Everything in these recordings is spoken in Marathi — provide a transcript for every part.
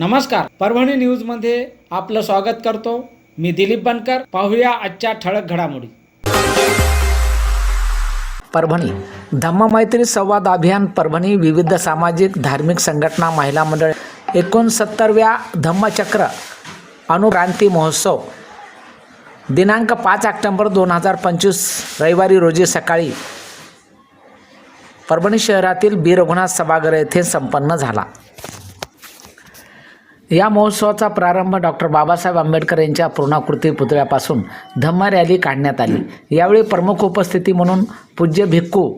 नमस्कार. परभणी न्यूजमध्ये आपलं स्वागत करतो. मी दिलीप बनकर. पाहूया आजच्या ठळक घडामोडी. परभणी. धम्ममैत्री संवाद अभियान परभणी विविध सामाजिक धार्मिक संघटना महिला मंडळ एकोणसत्तरव्या धम्मचक्र अनुक्रांती महोत्सव. दिनांक पाच ऑक्टोंबर दोन हजार पंचवीस रविवारी रोजी सकाळी परभणी शहरातील बी रघुनाथ सभागृह येथे संपन्न झाला. या महोत्सवाचा प्रारंभ डॉक्टर बाबासाहेब आंबेडकर यांच्या पूर्णाकृती पुतळ्यापासून धम्म रॅली काढण्यात आली. यावेळी प्रमुख उपस्थिती म्हणून पूज्य भिक्खू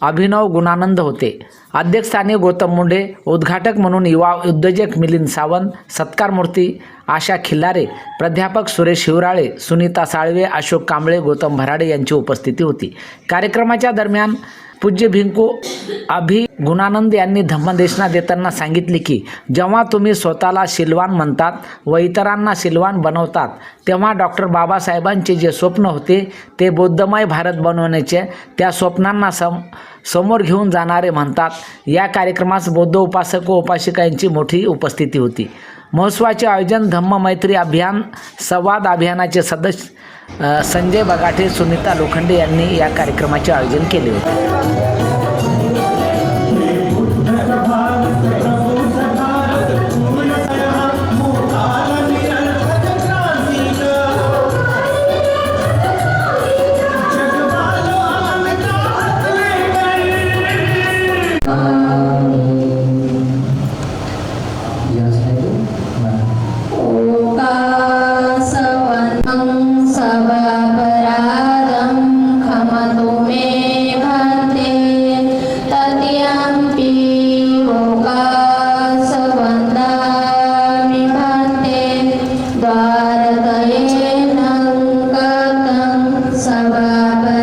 अभिनव गुणानंद होते. अध्यक्षस्थानी गौतम मुंडे उद्घाटक म्हणून युवा उद्योजक मिलिंद सावंत सत्कारमूर्ती आशा खिल्लारे प्राध्यापक सुरेश शिवराळे सुनीता साळवे अशोक कांबळे गौतम भराडे यांची उपस्थिती होती. कार्यक्रमाच्या दरम्यान पूज्य भिंकू अभि गुणानंद यांनी धम्मदेशना देताना सांगितले की जेव्हा तुम्ही स्वतःला शिलवान म्हणतात व इतरांना शिलवान बनवतात तेव्हा डॉक्टर बाबासाहेबांचे जे स्वप्न होते ते बौद्धमय भारत बनवण्याचे त्या स्वप्नांना सम समोर घेऊन जाणारे म्हणतात. या कार्यक्रमास बौद्ध उपासक व उपासिकांची मोठी उपस्थिती होती. महोत्सवाचे आयोजन धम्म मैत्री अभियान संवाद अभियानाचे सदस्य संजय बगाठे सुनीता लोखंडे यांनी या कार्यक्रमाचे आयोजन केले होते. Baba.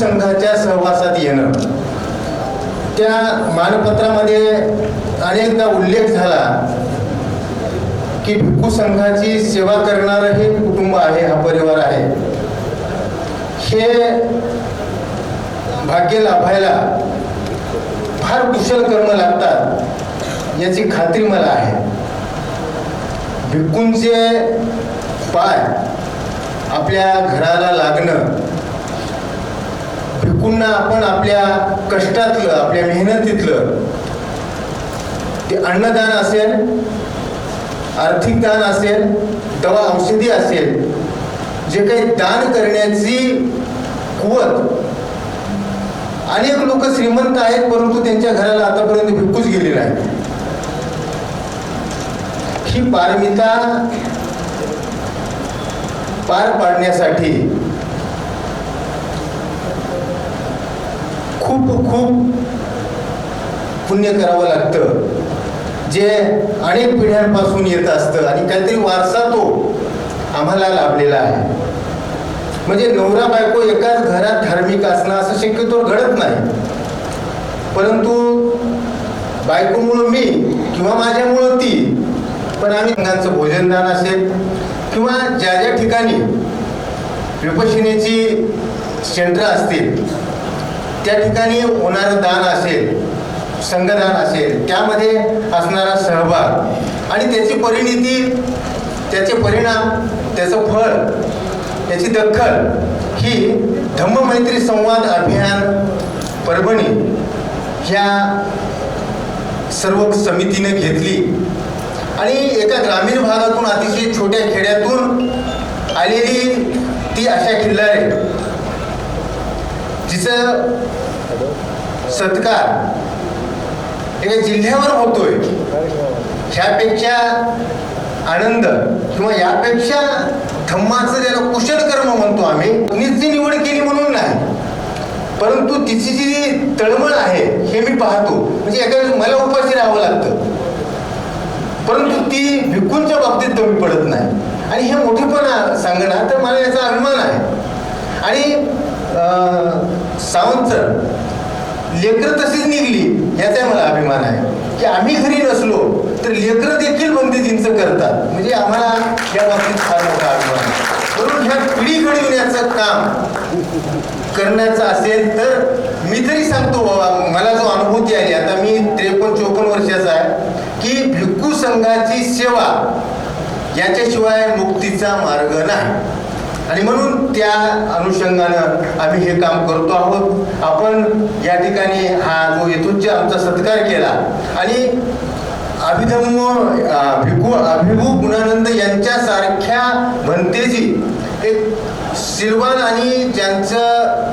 संघाच्या सहवासात येणं. त्या मानपत्रामध्ये अनेकदा उल्लेख झाला की भिक्खू संघाची सेवा करणारं हे कुटुंब आहे हा परिवार आहे. हे भाग्य लाभायला फार कुशल कर्म लागतात याची खात्री मला आहे. भिक्खूंचे पाय आपल्या घराला लागणं पुन्हा आपण आपल्या कष्टातलं आपल्या मेहनतीतलं ते अन्नदान असेल आर्थिक दान असेल दवा औषधी असेल जे काही दान करण्याची कुवत. अनेक लोक श्रीमंत आहेत परंतु त्यांच्या घराला आतापर्यंत भिक्कूच गेले नाही ही पारमिता पार पाडण्यासाठी खूप खूप पुण्य करावं लागतं. जे अनेक पिढ्यांपासून येत असतं आणि काहीतरी वारसा तो आम्हाला लाभलेला आहे. म्हणजे नवरा बायको एकाच घरात धार्मिक असणं असं शक्यतो घडत नाही. परंतु बायकोमुळं मी किंवा माझ्यामुळं ती पण आम्ही त्यांचं भोजनदान असेल किंवा ज्या ज्या ठिकाणी विपशिनेची सेंटर असतील त्या ठिकाणी होणारं दान असेल संघदान असेल त्यामध्ये असणारा सहभाग. आणि त्याची परिणिती त्याचे परिणाम त्याचं फळ त्याची दखल ही धम्ममैत्री संवाद अभियान परभणी ह्या सर्व समितीने घेतली. आणि एका ग्रामीण भागातून अतिशय छोट्या खेड्यातून आलेली ती अशा खिल्लारे तिचं सत्कार एका जिल्ह्यावर होतोय. ह्यापेक्षा आनंद किंवा यापेक्षा धम्माचं ज्याला कुशल कर्म म्हणतो आम्ही नीच निवड केली म्हणून नाही. परंतु तिची जी तळमळ आहे हे मी पाहतो. म्हणजे एका मला उपाशी राहावं लागतं. परंतु ती भिकूंच्या बाबतीत कमी पडत नाही. आणि हे मोठेपणा सांगणार तर मला याचा अभिमान आहे. आणि सावंत सर लेकरं तशीच निघली याचा मला अभिमान आहे. की आम्ही घरी नसलो तर लेकरं देखील बंदीजींचं करतात. म्हणजे आम्हाला या बाबतीत फार मोठा अभिमान आहे. म्हणून ह्या पिढी घडविण्याचं काम करण्याचं असेल तर मी तरी सांगतो बाबा मला जो अनुभूती आली आता मी त्रेपन्न चोपन्न वर्षाचा आहे की भिक्खू संघाची सेवा याच्याशिवाय मुक्तीचा मार्ग नाही. आणि म्हणून त्या अनुषंगानं आम्ही हे काम करतो आहोत. आपण या ठिकाणी हा जो येथूनचा आमचा सत्कार केला आणि अभिधम्म भिकू अभिभू गुणानंद यांच्यासारख्या भंतेजी एक शिरवान आणि ज्यांचं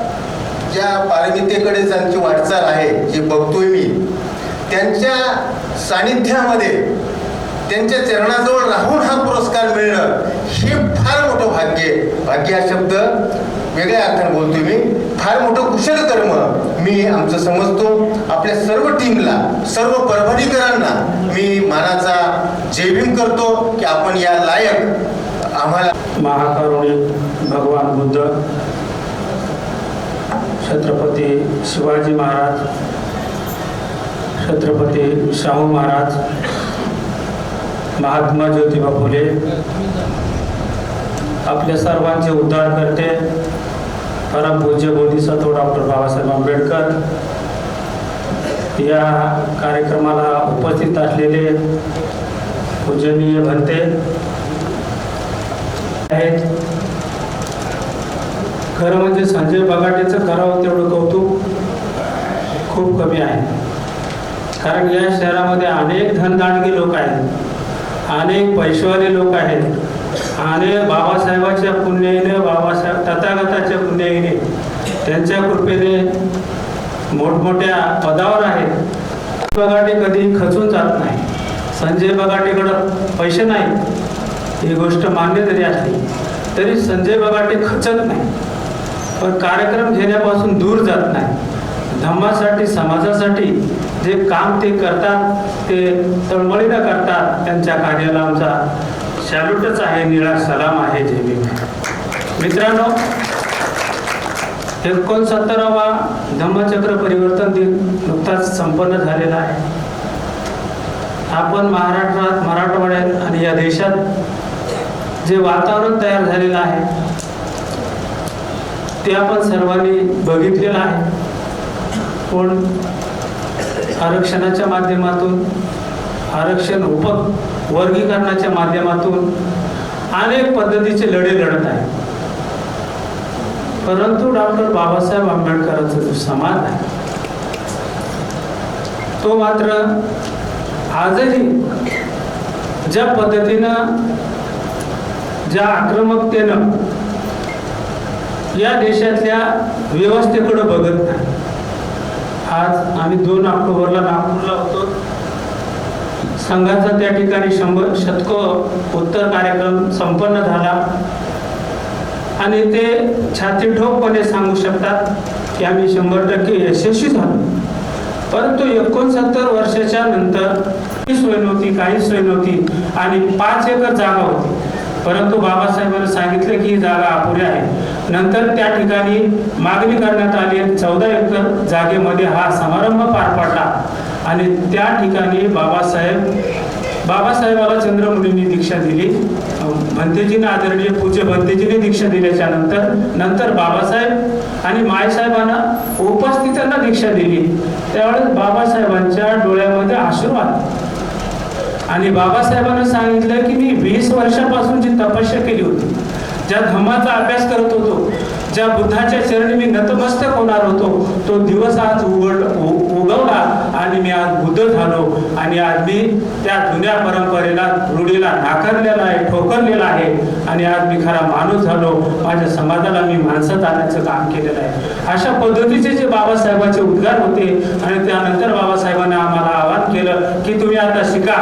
ज्या पारमितेकडे ज्यांची वाटचाल आहे जे बघतोय मी त्यांच्या सानिध्यामध्ये त्यांच्या चरणाजवळ राहून हा पुरस्कार मिळणं हे फार मोठं भाग्य आहे. भाग्य हा शब्द वेगळ्या अर्थाने बोलतोय मी फार मोठं कुशल कर्म मी आमचं समजतो आपल्या सर्व टीमला सर्व परभणीकरांना मी मानाचा जयभीम करतो की आपण या लायक आम्हाला महाकारुणी भगवान बुद्ध छत्रपती शिवाजी महाराज छत्रपती शाहू महाराज महात्मा ज्योतिबा फुले आपल्या सर्वांचे उद्धार करते. परमपूज्य बोधिसत्व डॉक्टर बाबासाहेब आंबेडकर या कार्यक्रमाला उपस्थित असलेले पूजनीय भंते आहेत. खरं म्हणजे संजय बगाटेचं करावं तेवढं कौतुक खूप कमी आहे. कारण या शहरामध्ये अनेक धनदांडगी लोक आहेत. अनेक पैशवाले लोक आहेत. आणि बाबासाहेबाच्या पुण्याईने बाबासाहेब तथागताच्या पुण्याईने त्यांच्या कृपेने मोठमोठ्या पदावर आहेत. बगाटे कधी खचून जात नाही. संजय बगाटेकडं पैसे नाहीत ही गोष्ट मान्य जरी असली. तरी संजय बगाटे खचत नाही. पण कार्यक्रम घेण्यापासून दूर जात नाही. धम्मासाठी समाजासाठी जे काम ते करतात ते तळमळीनं करतात त्यांच्या कार्याला आमचा सॅल्यूटच आहे निळा सलाम आहे जे मित्रांनो एकोणसत्तरावा धम्मचक्र परिवर्तन दिन नुकताच संपन्न झालेला आहे. आपण महाराष्ट्रात मराठवाड्यात आणि या देशात जे वातावरण तयार झालेलं आहे ते आपण सर्वांनी बघितलेलं आहे. पण आरक्षणाच्या माध्यमातून आरक्षण उप वर्गीकरणाच्या माध्यमातून अनेक पद्धतीचे लढे लढत आहे परंतु डॉक्टर बाबासाहेब आंबेडकरांचा जो समाज आहे तो मात्र आजही ज्या पद्धतीनं ज्या आक्रमकतेनं या देशातल्या व्यवस्थेकडं बघत नाही. आज आम्ही दोन ऑक्टोबरला नागपूरला होतो. संघाचा त्या ठिकाणी शंभर शतक उत्तर कार्यक्रम संपन्न झाला. आणि ते छाती ठोकपणे सांगू शकतात की आम्ही शंभर टक्के यशस्वी झालो. परंतु एकोणसत्तर वर्षाच्या नंतर काही सोय नव्हती काही सोय नव्हती आणि पाच एकर जागा होती. परंतु बाबासाहेबांनी सांगितलं की ही जागा अपुरी आहे. नंतर त्या ठिकाणी मागणी करण्यात आली चौदा एकर जागेमध्ये हा समारंभ पार पडला. आणि त्या ठिकाणी बाबासाहेब बाबासाहेबाला चंद्रमुनींनी दीक्षा दिली. भंतेजीने आदरणीय पूज्य भंतेजीने दीक्षा दिल्याच्या नंतर नंतर बाबासाहेब आणि मायसाहेबांना उपस्थितांना दीक्षा दिली. त्यावेळेस बाबासाहेबांच्या डोळ्यामध्ये आशीर्वाद आणि बाबासाहेबांना सांगितलं की मी वीस वर्षापासून जी तपस्या केली होती ज्या धम्माचा अभ्यास करत होतो ज्या बुद्धाच्या चरणी मी नतमस्तक होणार होतो तो दिवस आज उघड उगवला आणि मी आज बुद्ध झालो आणि आज मी त्या जुन्या परंपरेला रूढीला नाकारलेला आहे ठोकरलेला आहे आणि आज मी खरा माणूस झालो. माझ्या समाजाला मी माणसात आणण्याचं काम केलेलं आहे. अशा पद्धतीचे जे बाबासाहेबांचे उद्गार होते आणि त्यानंतर बाबासाहेबांनी आम्हाला आवाहन केलं की तुम्ही आता शिका.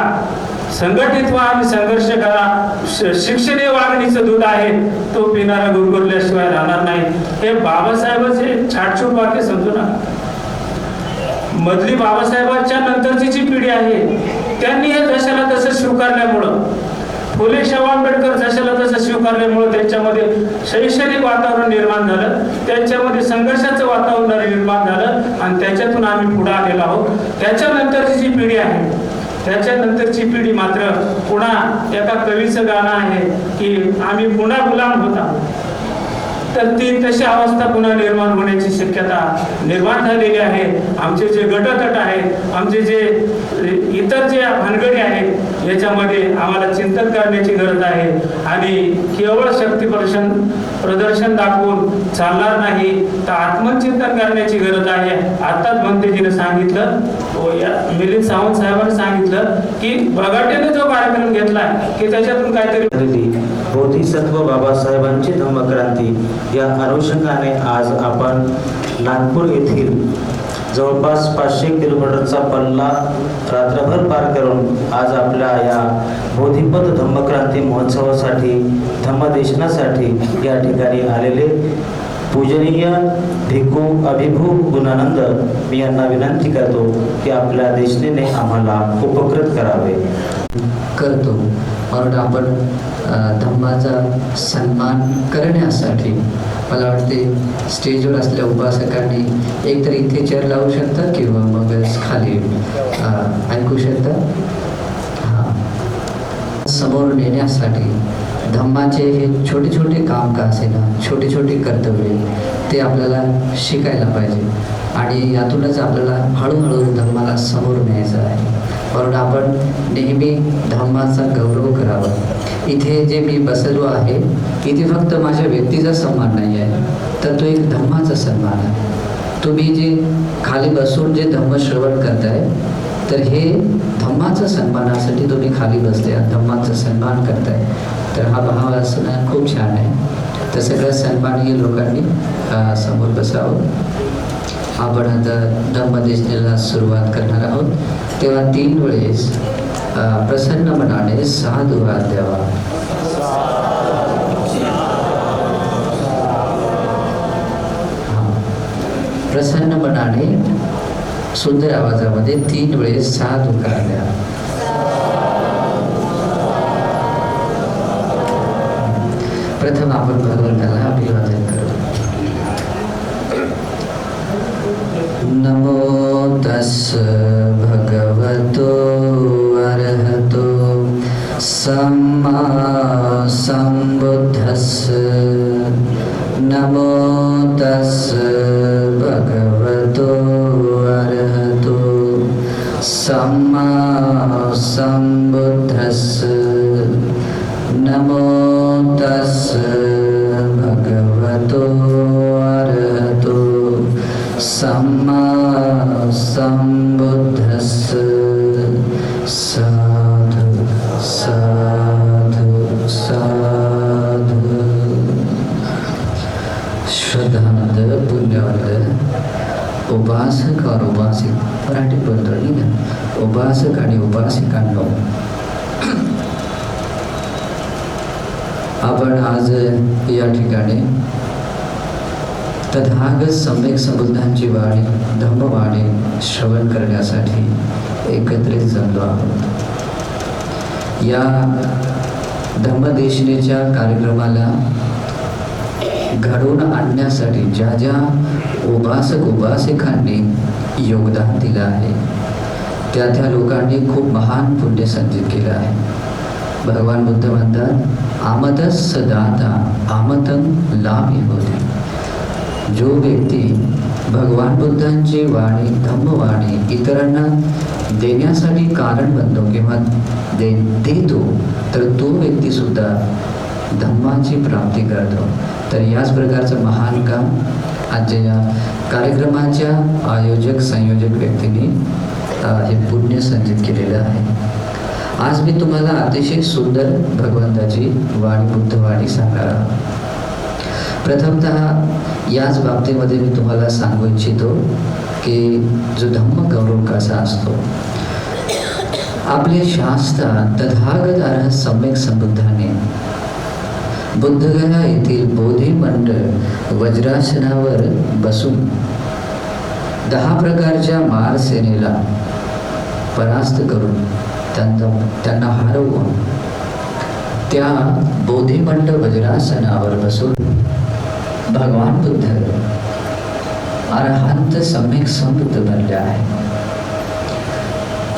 संघटित व्हा आणि संघर्ष करा. शिक्षणीय वागणीचं दूध आहे. तो पिणारा गुरगुरल्याशिवाय राहणार नाही. हे बाबासाहेबांचे छाटछूट वाक्य समजू नका. मधली बाबासाहेबांच्या नंतरची जी पिढी आहे त्यांनी हे जशाला तसं स्वीकारल्यामुळं फुले शाहू आंबेडकर जशाला तसं स्वीकारल्यामुळं त्यांच्यामध्ये शैक्षणिक वातावरण निर्माण झालं. त्यांच्यामध्ये संघर्षाचं वातावरण निर्माण झालं. आणि त्याच्यातून आम्ही पुढे आलेलो आहोत. त्याच्यानंतरची जी पिढी आहे त्याच्यानंतरची पिढी मात्र पुन्हा एका कवीचं गाणं आहे की आम्ही पुन्हा गुलाम होता. तर तीन तशी अवस्था पुन्हा निर्माण होण्याची शक्यता निर्माण झालेली आहे. आमचे जे गटतट आहेत आमचे जे इतर जे भानगडी आहेत याच्यामध्ये आम्हाला चिंतन करण्याची गरज आहे. आणि केवळ शक्ती प्रदर्शन प्रदर्शन दाखवून चालणार नाही तर आत्मचिंतन करण्याची गरज आहे. आत्ताच भंतेजीने सांगितलं हो, मिलिंद सावंत साहेबांनी सांगितलं की बगाटेने जो कार्यक्रम घेतलाय की त्याच्यातून काहीतरी बोधिसत्व बाबासाहेबांची धम्मक्रांती. या अनुषंगाने आज आपण नागपूर येथील जवळपास पाचशे किलोमीटरचा पल्ला रात्रभर पार करून आज आपल्या या बोधिपद धम्मक्रांती महोत्सवासाठी धम्मदेशनासाठी या ठिकाणी आलेले पूजनीय भिकू अभिभू गुणानंद मी यांना विनंती करतो की आपल्या देशनेने आम्हाला उपकृत करावे. करतो. म्हणून आपण धम्माचा सन्मान करण्यासाठी मला वाटते स्टेजवर असल्या उपासकांनी एकतर इथे चेअर लावू शकतात किंवा मग खाली ऐकू शकतात हां. समोर नेण्यासाठी धम्माचे हे छोटे छोटे काम का असेना? छोटे छोटे कर्तव्य. ते आपल्याला शिकायला पाहिजे. आणि यातूनच आपल्याला हळूहळू धम्माला समोर न्यायचं आहे. म्हणून आपण नेहमी धम्माचा गौरव करावा. इथे जे मी बसलो आहे इथे फक्त माझ्या व्यक्तीचा सन्मान नाही आहे तर तो एक धम्माचा सन्मान आहे. तुम्ही जे खाली बसून जे धम्म श्रवण करताय तर हे धम्माच्या सन्मानासाठी तुम्ही खाली बसले धम्माचा सन्मान करताय. तर हा भाव असणं खूप छान आहे. सन्माननीय लोकांनी अ, समोर बसावं. आपण आता धम्मदेशनेला सुरुवात करणार आहोत. तेव्हा तीन वेळेस प्रसन्न मनाने साधू हात प्रसन्न मनाने सुंदर आवाजामध्ये तीन वेळेस साधू उकार प्रथम आपण भगवंताला अभिवादन करू नमो तस् भगवतो अर्हतो सम्मा सम्बुद्धस् नमो तस् भगवतो अर्हतो सम्मा सम्बुद्धस् नमो भगवतो अरहतो सम्मा सम्बुद्धस्स साधु साधु साधु श्रद्धानंद पुण्यवंत उपासक और उपासिक मराठी बोलतो नाही का उपासक आणि उपासिकांनो आपण आज या ठिकाणी तथागत सम्यक संबुद्धांची वाणी धम्मवाणी श्रवण करण्यासाठी एकत्रित जमलो आहोत. या धम्मदेशनेच्या कार्यक्रमाला घडवून आणण्यासाठी ज्या ज्या उपासक उपासिकांनी योगदान दिलं आहे त्या त्या लोकांनी खूप महान पुण्य संचित केलं आहे. भगवान बुद्ध म्हणतात आमदस दाता आमतम लाभ होते. जो व्यक्ती भगवान बुद्धांची वाणी धम्मवाणी इतरांना देण्यासाठी कारण बनतो किंवा दे देतो तर तो व्यक्तीसुद्धा धम्माची प्राप्ती करतो. तर याच प्रकारचं महान काम आजच्या या कार्यक्रमाच्या आयोजक संयोजक व्यक्तींनी हे पुण्य संचित केलेलं आहे. आज मी तुम्हाला अतिशय सुंदर भगवंताची वाणी बुद्धवाणी सांगणार आहोत. प्रथमतः याच बाबतीमध्ये मी तुम्हाला सांगू इच्छितो की जो धम्म गौरव कसा असतो आपले शास्त्र तथागत अर्ह सम्यक संबुद्धाने बुद्धगया येथील बोधी मंडळ वज्रासनावर बसून दहा प्रकारच्या मारसेनेला परास्त करून त्यांचा त्यांना हरवून त्या बोधिमंड वज्रासनावर बसून भगवान बुद्ध अरहंत सम्यक समृद्ध बनले आहे.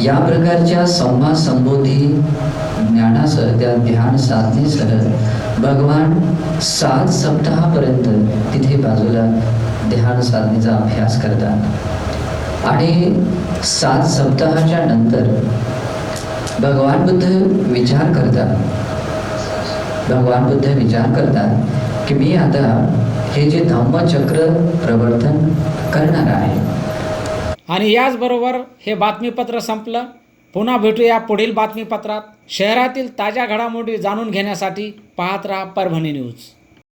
या प्रकारच्या संवाद संबोधी ज्ञानासह त्या ध्यान साधनेसह भगवान सात सप्ताहापर्यंत तिथे बाजूला ध्यान साधनेचा अभ्यास करतात. आणि सात सप्ताहाच्या नंतर भगवान बुद्ध विचार करतात. भगवान बुद्ध विचार करतात की मी आता हे जे धम्मचक्र प्रवर्तन करणार आहे. आणि याचबरोबर हे बातमीपत्र संपलं. पुन्हा भेटूया पुढील बातमीपत्रात. शहरातील ताज्या घडामोडी जाणून घेण्यासाठी पाहत राहा परभणी न्यूज.